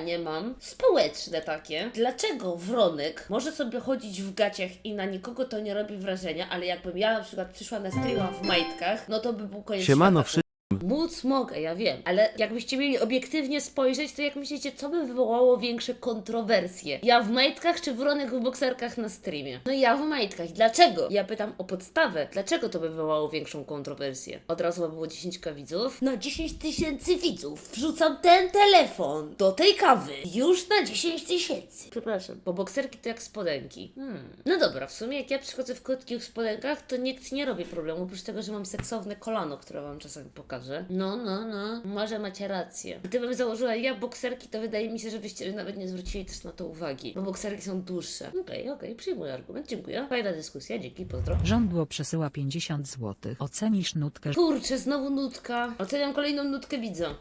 pytanie mam, społeczne takie. Dlaczego Wronek może sobie chodzić w gaciach i na nikogo to nie robi wrażenia, ale jakbym ja na przykład przyszła na streama w majtkach, no to by był koniec Siemano świata. Móc mogę, ja wiem, ale jakbyście mieli obiektywnie spojrzeć, to jak myślicie, co by wywołało większe kontrowersje? Ja w majtkach czy Wronek w bokserkach na streamie? No ja w majtkach. Dlaczego? Ja pytam o podstawę. Dlaczego to by wywołało większą kontrowersję? Od razu by było 10 widzów. Na 10 tysięcy widzów wrzucam ten telefon do tej kawy. Już na 10 tysięcy. Przepraszam, bo bokserki to jak spodenki. Hmm. No dobra, w sumie jak ja przychodzę w krótkich spodenkach, to nikt nie robi problemu, oprócz tego, że mam seksowne kolano, które wam czasami pokażę. No, no, no, może macie rację. Gdybym założyła ja bokserki, to wydaje mi się, że byście nawet nie zwrócili też na to uwagi, bo bokserki są dłuższe. Okej, okej, przyjmuję argument, dziękuję. Fajna dyskusja, dzięki, pozdro. Żądło przesyła 50 zł. Ocenisz nutkę Kurczę, znowu nutka. Oceniam kolejną nutkę, widzę.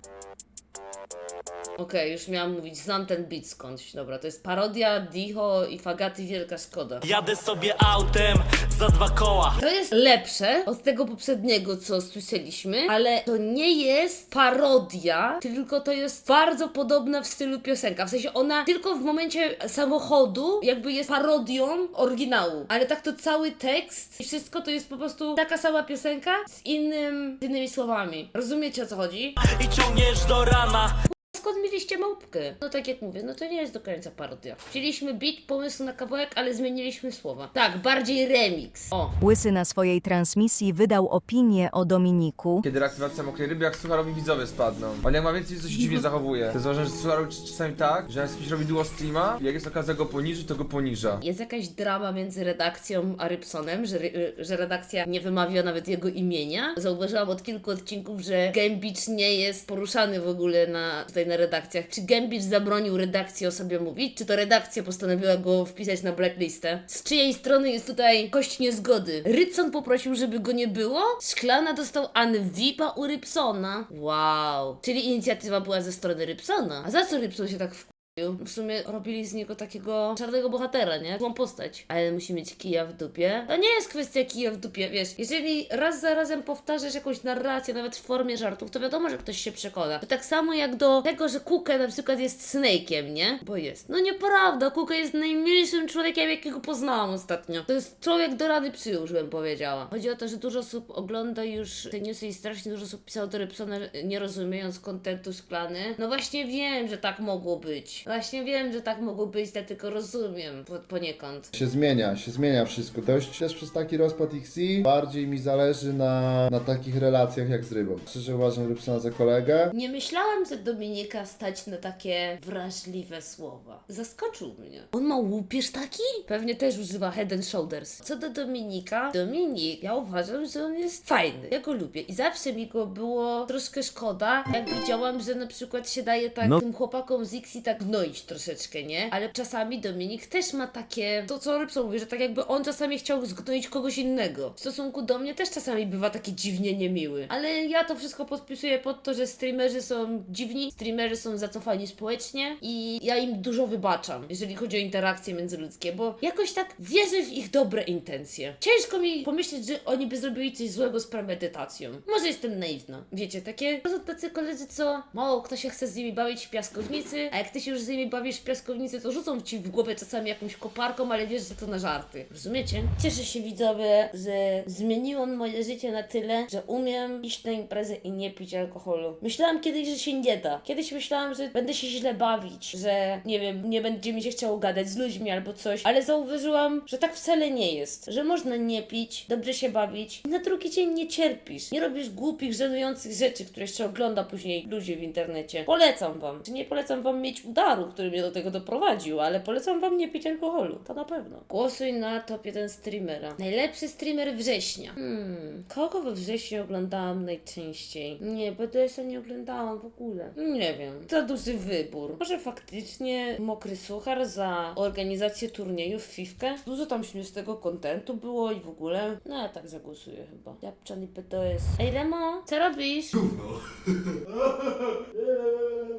Okej, już miałam mówić, znam ten beat skądś. Dobra, to jest parodia Dicho i Fagaty Wielka Szkoda. Jadę sobie autem za dwa koła. To jest lepsze od tego poprzedniego, co słyszeliśmy, ale to nie jest parodia, tylko to jest bardzo podobna w stylu piosenka. W sensie ona tylko w momencie samochodu jakby jest parodią oryginału, ale tak to cały tekst i wszystko to jest po prostu taka sama piosenka z innym, z innymi słowami. Rozumiecie o co chodzi? I ciągniesz do rana. Skąd mieliście małpkę? No tak jak mówię, no to nie jest do końca parodia. Wzięliśmy beat, pomysł na kawałek, ale zmieniliśmy słowa. Tak, bardziej remix. O, Łysy na swojej transmisji wydał opinię o Dominiku. Kiedy reaktywacja mokrej ryby, jak sucharowi widzowie spadną. On jak ma więcej, to się dziwnie zachowuje. To zauważyłem, że suchar czasami tak, że jak ktoś robi duo streama, jak jest okazja go poniżyć, to go poniża. Jest jakaś drama między redakcją a Rybsonem, że, ry- że redakcja nie wymawia nawet jego imienia. Zauważyłam od kilku odcinków, że Gambicz nie jest poruszany w ogóle na, tutaj na redakcjach. Czy Gambicz zabronił redakcji o sobie mówić, czy to redakcja postanowiła go wpisać na blacklistę? Z czyjej strony jest tutaj kość niezgody? Rybson poprosił, żeby go nie było? Szklana dostał Anvipa u Rybsona. Wow. Czyli inicjatywa była ze strony Rybsona. A za co Rybson się tak w w sumie robili z niego takiego czarnego bohatera, nie? Złą postać. Ale musi mieć kija w dupie. To nie jest kwestia kija w dupie, wiesz. Jeżeli raz za razem powtarzasz jakąś narrację, nawet w formie żartów, to wiadomo, że ktoś się przekona. To tak samo jak do tego, że Kukę na przykład jest Snake'iem, nie? Bo jest. No nieprawda, Kukę jest najmilszym człowiekiem, jakiego poznałam ostatnio. To jest człowiek do rady przyjął, bym powiedziała. Chodzi o to, że dużo osób ogląda już te newsy i strasznie dużo osób pisało do Rybsona, nie rozumiejąc kontentu szklany. No właśnie wiem, że tak mogło być. Właśnie wiem, że tak mogło być, ja tylko rozumiem po, poniekąd. się zmienia, się zmienia wszystko. To już też przez taki rozpad XI bardziej mi zależy na, na takich relacjach jak z rybą. Szczerze uważam Rybsona za kolegę. Nie myślałam, że Dominika stać na takie wrażliwe słowa. Zaskoczył mnie. On ma łupież taki? Pewnie też używa head and shoulders. Co do Dominika, Dominik, ja uważam, że on jest fajny. Ja go lubię. I zawsze mi go było troszkę szkoda, jak widziałam, że na przykład się daje tak No. tym chłopakom z X i tak gnoić troszeczkę, nie? Ale czasami Dominik też ma takie, to co Rybson mówi, że tak jakby on czasami chciał zgnoić kogoś innego. W stosunku do mnie też czasami bywa taki dziwnie niemiły. Ale ja to wszystko podpisuję pod to, że streamerzy są dziwni, streamerzy są zacofani społecznie i ja im dużo wybaczam, jeżeli chodzi o interakcje międzyludzkie, bo jakoś tak wierzę w ich dobre intencje. Ciężko mi pomyśleć, że oni by zrobili coś złego z premedytacją. Może jestem naiwna. Wiecie, takie to są tacy koledzy, co mało kto się chce z nimi bawić w piaskownicy, a jak ty się już z nimi bawisz w piaskownicy, to rzucą ci w głowę czasami jakąś koparką, ale wiesz, że to na żarty. Rozumiecie? Cieszę się widzowie, że zmieniło on moje życie na tyle, że umiem iść na imprezę i nie pić alkoholu. Myślałam kiedyś, że się nie da. Kiedyś myślałam, że będę się źle bawić, że nie wiem, nie będzie mi się chciało gadać z ludźmi albo coś, ale zauważyłam, że tak wcale nie jest. Że można nie pić, dobrze się bawić i na drugi dzień nie cierpisz. Nie robisz głupich, żenujących rzeczy, które jeszcze ogląda później ludzi w internecie. Polecam wam. Czy nie polecam wam mieć udaru, który mnie do tego doprowadził, ale polecam wam nie pić alkoholu. To na pewno. Głosuj na top 1 streamera. Najlepszy streamer września. Hmm. Kogo we wrześniu oglądałam najczęściej? Nie, BDS-a nie oglądałam w ogóle. Nie wiem. Za duży wybór. Może faktycznie Mokry Suchar za organizację turniejów w Fifkę? Dużo tam śmiesznego kontentu było i w ogóle. No ja tak zagłosuję chyba. Japczan i BDS. Ej Remo, co robisz?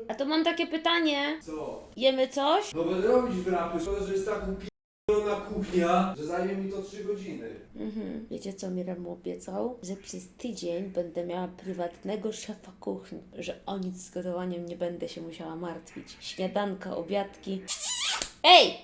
A to mam takie pytanie. Co? Jemy coś? No będę robić wrapy, szkoda, że jest tak upi... na kuchnia, że zajmie mi to 3 godziny. Mhm. Wiecie co mi Remu obiecał? Że przez tydzień będę miała prywatnego szefa kuchni. Że o nic z gotowaniem nie będę się musiała martwić. Śniadanka, obiadki. Ej!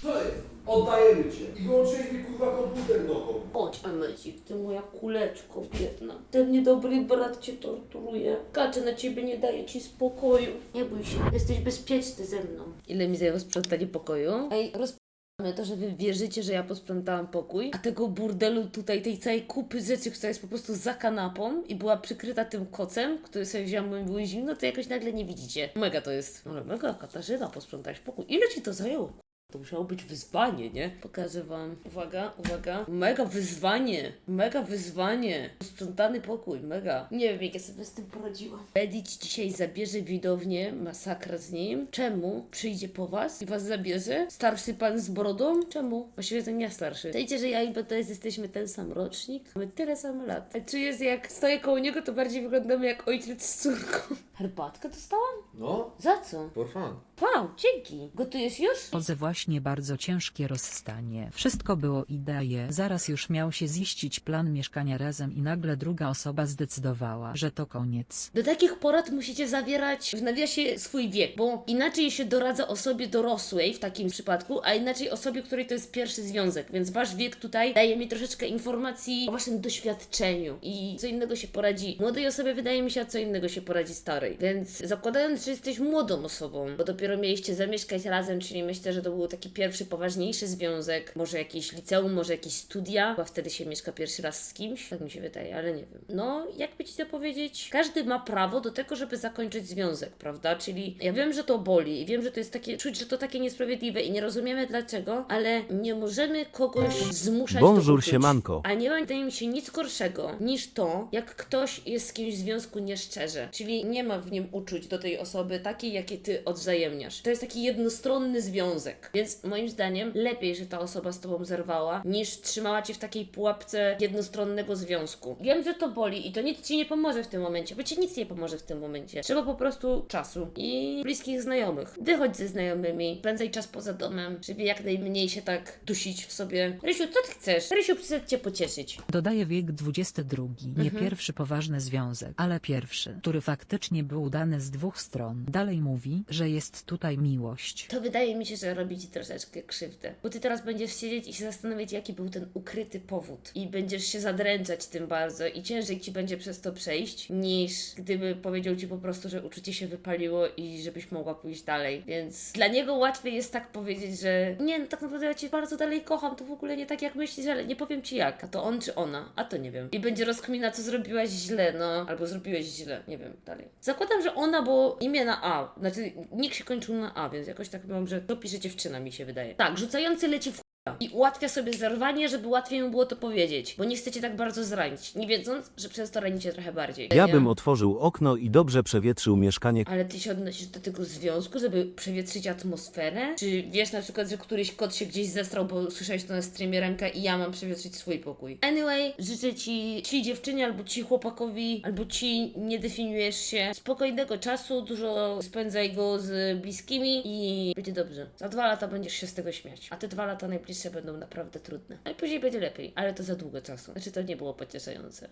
Co jest? Oddajemy cię. I wyłączyłeś mi kurwa komputer nogą. Chodź, Amecik, ty moja kuleczko biedna. Ten niedobry brat cię torturuje. Kacze na ciebie nie daje ci spokoju. Nie bój się, jesteś bezpieczny ze mną. Ile mi zajęło sprzątanie pokoju? Ej, rozp***amy to, że wy wierzycie, że ja posprzątałam pokój, a tego burdelu tutaj, tej całej kupy rzeczy, która jest po prostu za kanapą i była przykryta tym kocem, który sobie wziąłem, bo mi było zimno, to jakoś nagle nie widzicie. Mega to jest. Ale mega, Katarzyna, posprzątałeś pokój. Ile ci to zajęło? To musiało być wyzwanie, nie? Pokażę wam. Uwaga, uwaga. Mega wyzwanie. Mega wyzwanie. Sprzątany pokój, mega. Nie wiem, jak ja sobie z tym poradziłam. Edić dzisiaj zabierze widownię, masakra z nim. Czemu? Przyjdzie po was i was zabierze? Starszy pan z brodą? Czemu? Właściwie to nie starszy. Wiecie, że ja i BTS jesteśmy ten sam rocznik? Mamy tyle samo lat. A czuję, że jak stoję koło niego, to bardziej wyglądamy jak ojciec z córką. Herbatkę dostałam? No, Za co? for fun. Wow, dzięki. Gotujesz już? Chodzę właśnie bardzo ciężkie rozstanie. Wszystko było idealnie. Zaraz już miał się ziścić plan mieszkania razem i nagle druga osoba zdecydowała, że to koniec. Do takich porad musicie zawierać w nawiasie swój wiek, bo inaczej się doradza osobie dorosłej w takim przypadku, a inaczej osobie, której to jest pierwszy związek, więc wasz wiek tutaj daje mi troszeczkę informacji o waszym doświadczeniu i co innego się poradzi młodej osobie, wydaje mi się, a co innego się poradzi starej. Więc zakładając, że jesteś młodą osobą, bo dopiero mieliście zamieszkać razem, czyli myślę, że to był taki pierwszy, poważniejszy związek, może jakieś liceum, może jakieś studia, bo wtedy się mieszka pierwszy raz z kimś, tak mi się wydaje, ale nie wiem. No, jakby ci to powiedzieć, każdy ma prawo do tego, żeby zakończyć związek, prawda? Czyli ja wiem, że to boli i wiem, że to jest takie, czuć, że to takie niesprawiedliwe i nie rozumiemy dlaczego, ale nie możemy kogoś zmuszać do Bonjour, uczuć. siemanko. A nie ma, wydaje mi się, nic gorszego niż to, jak ktoś jest z kimś w związku nieszczerze. Czyli nie ma w nim uczuć do tej osoby takiej, jakie ty odwzajemniasz. To jest taki jednostronny związek. Więc moim zdaniem lepiej, że ta osoba z tobą zerwała, niż trzymała cię w takiej pułapce jednostronnego związku. Wiem, że to boli i to nic ci nie pomoże w tym momencie, bo ci nic nie pomoże w tym momencie. Trzeba po prostu czasu i bliskich znajomych. Wychodź ze znajomymi, spędzaj czas poza domem, żeby jak najmniej się tak dusić w sobie. Rysiu, co ty chcesz? Rysiu, przyszedł cię pocieszyć. Dodaje wiek 22, nie Mhm. pierwszy poważny związek, ale pierwszy, który faktycznie był udany z dwóch stron. Dalej mówi, że jest tutaj miłość. To wydaje mi się, że robi ci troszeczkę krzywdę. Bo ty teraz będziesz siedzieć i się zastanawiać, jaki był ten ukryty powód. I będziesz się zadręczać tym bardzo i ciężej ci będzie przez to przejść, niż gdyby powiedział ci po prostu, że uczucie się wypaliło i żebyś mogła pójść dalej. Więc dla niego łatwiej jest tak powiedzieć, że nie, no tak naprawdę ja cię bardzo dalej kocham, to w ogóle nie tak jak myślisz, ale nie powiem ci jak. A to on czy ona? A to nie wiem. I będzie rozkmina, co zrobiłaś źle, no. Albo zrobiłeś źle, nie wiem, dalej. Zakładam, że ona, bo imię na A. Znaczy, nikt się kończył na A, więc jakoś tak mam, że to pisze dziewczyna, mi się wydaje. Tak, rzucający leci w. i ułatwia sobie zerwanie, żeby łatwiej mu było to powiedzieć, bo nie chcecie tak bardzo zranić, nie wiedząc, że przez to ranicie trochę bardziej. Ja Nie? bym otworzył okno i dobrze przewietrzył mieszkanie. Ale ty się odnosisz do tego związku, żeby przewietrzyć atmosferę? Czy wiesz na przykład, że któryś kot się gdzieś zestrał, bo słyszałeś to na streamie ręka i ja mam przewietrzyć swój pokój? Anyway, życzę ci, ci dziewczynie albo ci chłopakowi, albo ci nie definiujesz się, spokojnego czasu, dużo spędzaj go z bliskimi i będzie dobrze. Za dwa lata będziesz się z tego śmiać, a te dwa lata najbliższe będą naprawdę trudne. Ale później będzie lepiej, ale to za długo czasu. Znaczy to nie było pocieszające.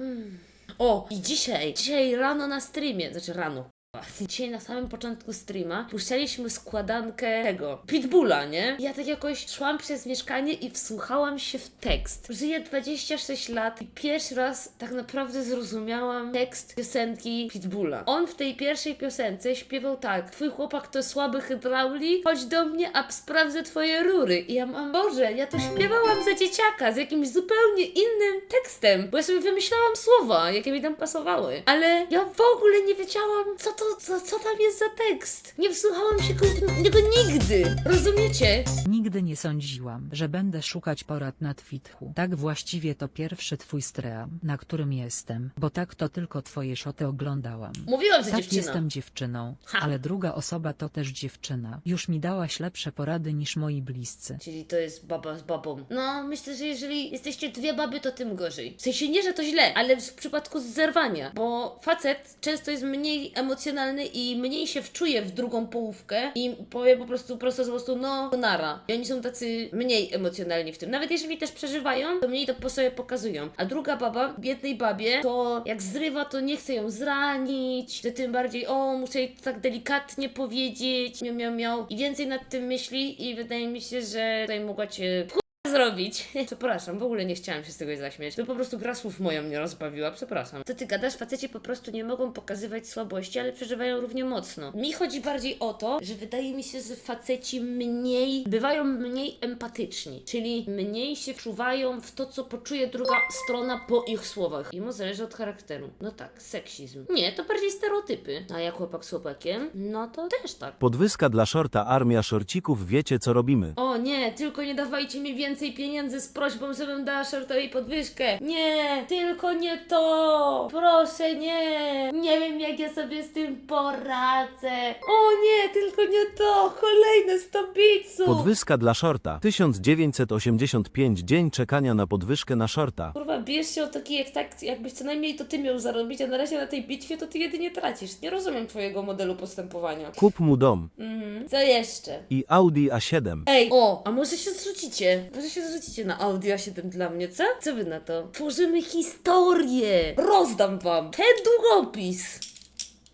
O, i dzisiaj, dzisiaj rano na streamie, znaczy rano, Dzisiaj na samym początku streama puszczaliśmy składankę tego Pitbulla, nie? Ja tak jakoś szłam przez mieszkanie i wsłuchałam się w tekst. Żyję 26 lat i pierwszy raz tak naprawdę zrozumiałam tekst piosenki Pitbulla. On w tej pierwszej piosence śpiewał tak: Twój chłopak to słaby hydrauli, chodź do mnie, a sprawdzę twoje rury. I ja mam, Boże, ja to śpiewałam za dzieciaka z jakimś zupełnie innym tekstem, bo ja sobie wymyślałam słowa, jakie mi tam pasowały. Ale ja w ogóle nie wiedziałam, co to, co, co tam jest za tekst. Nie wsłuchałam się go- niego nigdy. Rozumiecie? Nigdy nie sądziłam, że będę szukać porad na Twitchu. Tak właściwie to pierwszy twój stream, na którym jestem, bo tak to tylko twoje szoty oglądałam. Mówiłam, że Tak dziewczyna. jestem dziewczyną, Ha. ale druga osoba to też dziewczyna. Już mi dałaś lepsze porady niż moi bliscy. Czyli to jest baba z babą. No, myślę, że jeżeli jesteście dwie baby, to tym gorzej. W sensie nie, że to źle, ale w przypadku zerwania, bo facet często jest mniej emocjonalny emocjonalny i mniej się wczuje w drugą połówkę i powie po prostu prosto z prostu, no nara. I oni są tacy mniej emocjonalni w tym. Nawet jeżeli też przeżywają, to mniej to po sobie pokazują. A druga baba, biednej babie, to jak zrywa, to nie chce ją zranić, że tym bardziej, o, muszę jej tak delikatnie powiedzieć, miał, miał, miał. I więcej nad tym myśli i wydaje mi się, że tutaj mogła cię zrobić. Przepraszam, w ogóle nie chciałam się z tego zaśmiać. To po prostu gra słów moją mnie rozbawiła, przepraszam. To ty gadasz, faceci po prostu nie mogą pokazywać słabości, ale przeżywają równie mocno. Mi chodzi bardziej o to, że wydaje mi się, że faceci mniej, bywają mniej empatyczni, czyli mniej się wczuwają w to, co poczuje druga strona po ich słowach. Jemu zależy od charakteru. No tak, seksizm. Nie, to bardziej stereotypy. A jak chłopak z chłopakiem? No to też tak. Podwyska dla shorta armia shorcików wiecie co robimy. O nie, tylko nie dawajcie mi więcej pieniędzy z prośbą, żebym dała shortowi podwyżkę. Nie, tylko nie to. Proszę, nie. Nie wiem, jak ja sobie z tym poradzę. O nie, tylko nie to. Kolejne 100 biców. Podwyska dla shorta 1985 dzień czekania na podwyżkę na shorta. Kurwa, bierz się o taki, jak tak, jakbyś co najmniej to ty miał zarobić, a na razie na tej bitwie to ty jedynie tracisz. Nie rozumiem twojego modelu postępowania. Kup mu dom Mhm. Co jeszcze? i Audi A7. Ej, o, a może się zrzucicie? Może się zrzucicie na Audi A7 dla mnie, co? Co wy na to? Tworzymy historię! Rozdam wam ten długopis!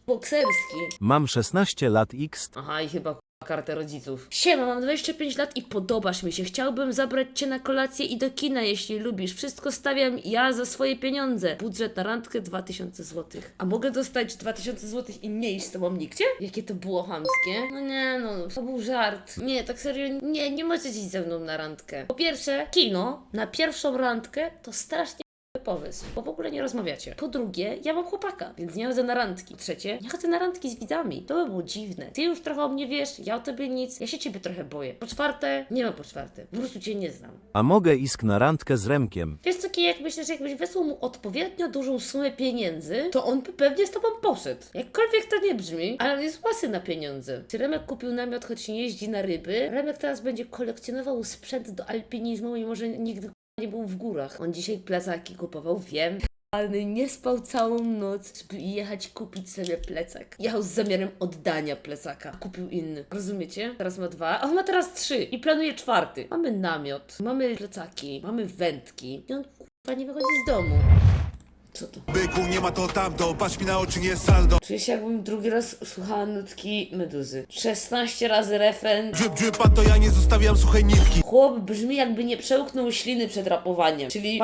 Bokserski. Mam 16 lat X. Aha, i chyba kartę rodziców. Siema, mam 25 lat i podobasz mi się. Chciałbym zabrać cię na kolację i do kina, jeśli lubisz. Wszystko stawiam ja za swoje pieniądze. Budżet na randkę 2000 zł. A mogę dostać 2000 zł i nie iść z tobą nigdzie? Jakie to było chamskie? No nie, no, to był żart. Nie, tak serio, nie, nie możecie iść ze mną na randkę. Po pierwsze, kino na pierwszą randkę to strasznie pomysł, bo w ogóle nie rozmawiacie. Po drugie, ja mam chłopaka, więc nie chodzę na randki. Po trzecie, nie chodzę na randki z widzami. To by było dziwne. Ty już trochę o mnie wiesz, ja o tobie nic, ja się ciebie trochę boję. Po czwarte, nie ma po czwarte, po prostu cię nie znam. A mogę iść na randkę z Remkiem. Wiesz co, Kijek, myślę, że jakbyś wysłał mu odpowiednio dużą sumę pieniędzy, to on by pewnie z tobą poszedł. Jakkolwiek to nie brzmi, ale on jest łasy na pieniądze. Czy Remek kupił namiot, choć nie jeździ na ryby? Remek teraz będzie kolekcjonował sprzęt do alpinizmu, mimo że nigdy nie był w górach. On dzisiaj plecaki kupował, wiem. Ale nie spał całą noc, żeby jechać kupić sobie plecak. Jechał z zamiarem oddania plecaka. Kupił inny. Rozumiecie? Teraz ma dwa, a on ma teraz trzy i planuje czwarty. Mamy namiot, mamy plecaki, mamy wędki. I on kurwa nie wychodzi z domu. Co to? Byku, nie ma to tamto, patrz mi na oczy, nie saldo Czuję się jakbym drugi raz słuchała nutki Meduzy. 16 razy refren. Drip, drip, a to ja nie zostawiam suchej nitki Chłop brzmi jakby nie przełknął śliny przed rapowaniem. Czyli,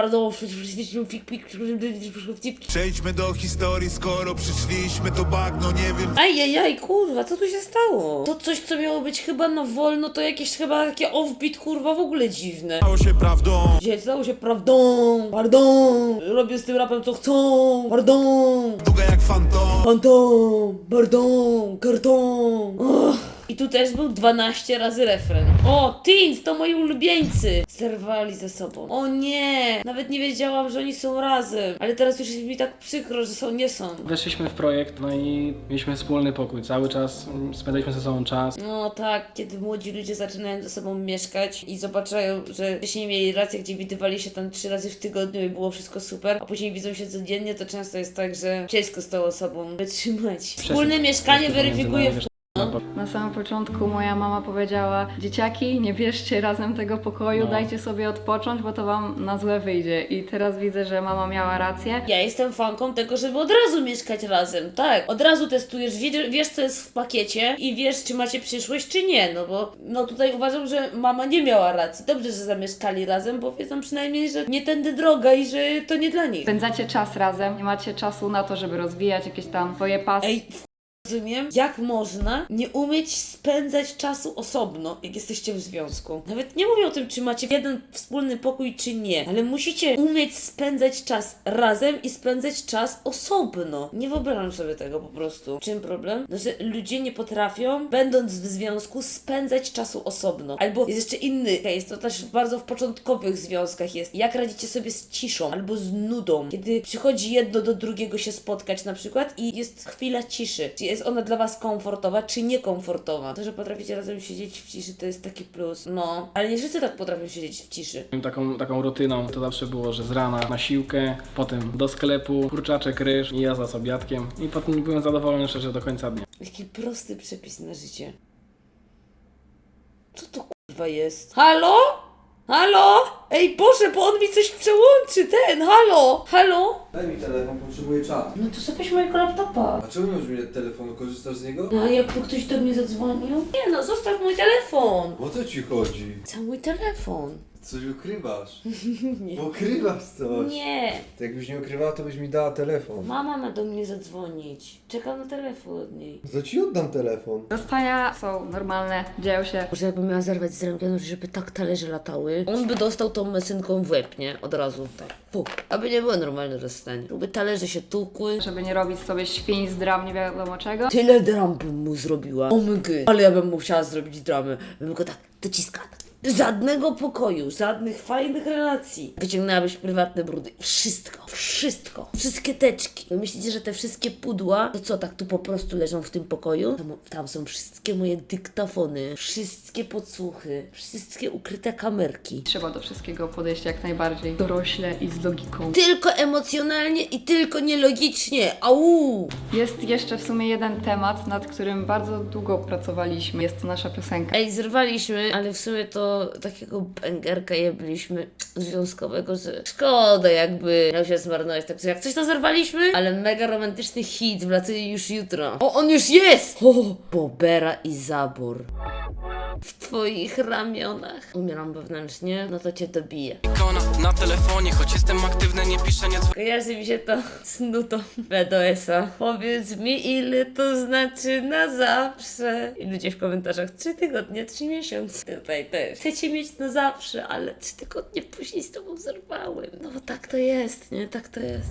pik, Przejdźmy do historii, skoro przyszliśmy to bagno, nie wiem Ajajaj, kurwa, co tu się stało? To coś, co miało być chyba na wolno, to jakieś chyba takie offbeat, kurwa, w ogóle dziwne. Stało się prawdą Dzisiaj stało się prawdą, pardon, robię z tym rapem co chcą, pardon, Długa jak fantom pardon, pardon, karton. Och. I tu też był 12 razy refren. O, Teens, to moi ulubieńcy! Zerwali ze sobą. O nie! Nawet nie wiedziałam, że oni są razem. Ale teraz już jest mi tak przykro, że są, nie są. Weszliśmy w projekt, no i mieliśmy wspólny pokój. Cały czas mm, spędzaliśmy ze sobą czas. No tak, kiedy młodzi ludzie zaczynają ze sobą mieszkać i zobaczyją, że wcześniej mieli rację, gdzie widywali się tam trzy razy w tygodniu i było wszystko super, a później widzą się codziennie, to często jest tak, że ciężko z tą osobą wytrzymać. Wspólne mieszkanie weryfikuje w Na samym początku moja mama powiedziała: Dzieciaki, nie bierzcie razem tego pokoju, No. dajcie sobie odpocząć, bo to wam na złe wyjdzie. I teraz widzę, że mama miała rację. Ja jestem fanką tego, żeby od razu mieszkać razem, tak. Od razu testujesz, wiesz, wiesz co jest w pakiecie i wiesz, czy macie przyszłość, czy nie, no bo no tutaj uważam, że mama nie miała racji. Dobrze, że zamieszkali razem, bo wiedzą przynajmniej, że nie tędy droga i że to nie dla nich. Spędzacie czas razem, nie macie czasu na to, żeby rozwijać jakieś tam swoje pasje. Ej, rozumiem, jak można nie umieć spędzać czasu osobno, jak jesteście w związku. Nawet nie mówię o tym, czy macie jeden wspólny pokój, czy nie, ale musicie umieć spędzać czas razem i spędzać czas osobno. Nie wyobrażam sobie tego po prostu. Czym problem? No, że ludzie nie potrafią, będąc w związku, spędzać czasu osobno. Albo jest jeszcze inny case, to też bardzo w początkowych związkach jest. Jak radzicie sobie z ciszą albo z nudą, kiedy przychodzi jedno do drugiego się spotkać na przykład i jest chwila ciszy. Jest jest ona dla was komfortowa czy niekomfortowa. To, że potraficie razem siedzieć w ciszy, to jest taki plus. No, ale nie wszyscy tak potrafią siedzieć w ciszy. Taką, taką rutyną to zawsze było, że z rana na siłkę, potem do sklepu, kurczaczek, ryż i jazda z obiadkiem. I potem byłem zadowolony szczerze do końca dnia. Jaki prosty przepis na życie. Co to kurwa jest? Halo? Halo? Ej Boże, bo on mi coś przełączy, ten, halo? Halo? Daj mi telefon, potrzebuję czat. No to sobie mojego laptopa. A czemu nie możesz mieć telefonu? Korzystasz z niego? No a jakby ktoś do mnie zadzwonił? Nie no, zostaw mój telefon. O co ci chodzi? Za mój telefon. Coś ukrywasz. Ukrywasz coś. Nie. To jakbyś nie ukrywała, to byś mi dała telefon. Mama ma do mnie zadzwonić. Czekam na telefon od niej. To ci oddam telefon. Rozstania są normalne, dzieją się. Może jakby miała zerwać z ręką, żeby tak talerze latały, on by dostał tą mesynką w łeb, nie? Od razu. Tak. Fu. Aby nie było normalne rozstanie. Żeby talerze się tukły. Żeby nie robić sobie świń z dram nie wiadomo czego. Tyle dram bym mu zrobiła. O. Ale ja bym musiała zrobić dramę. Bym go tak dociskała. Żadnego pokoju, żadnych fajnych relacji. Wyciągnęłabyś prywatne brudy. Wszystko, wszystko. Wszystkie teczki. Wy myślicie, że te wszystkie pudła, to co, tak tu po prostu leżą w tym pokoju? Tam, tam są wszystkie moje dyktafony, wszystkie podsłuchy, wszystkie ukryte kamerki. Trzeba do wszystkiego podejść jak najbardziej dorośle i z logiką. Tylko emocjonalnie i tylko nielogicznie. Au! Jest jeszcze w sumie jeden temat, nad którym bardzo długo pracowaliśmy. Jest to nasza piosenka. Ej, zrywaliśmy, ale w sumie to takiego bęgerka jebliśmy związkowego, że szkoda jakby miał się zmarnować. Także jak coś to zerwaliśmy, ale mega romantyczny hit wlatuje już jutro. O, on już jest! O, Bobera i Zabor w twoich ramionach. Umieram wewnętrznie, no to cię dobiję. Kona na telefonie, choć jestem aktywny, nie piszę, nie dzwonię. Kojarzy mi się to z nutą BDS-a. Powiedz mi, ile to znaczy na zawsze. I ludzie w komentarzach, trzy tygodnie, trzy miesiące. Tutaj też. Chcecie mieć na zawsze, ale trzy tygodnie później z tobą zerwałem. No bo tak to jest, nie? Tak to jest.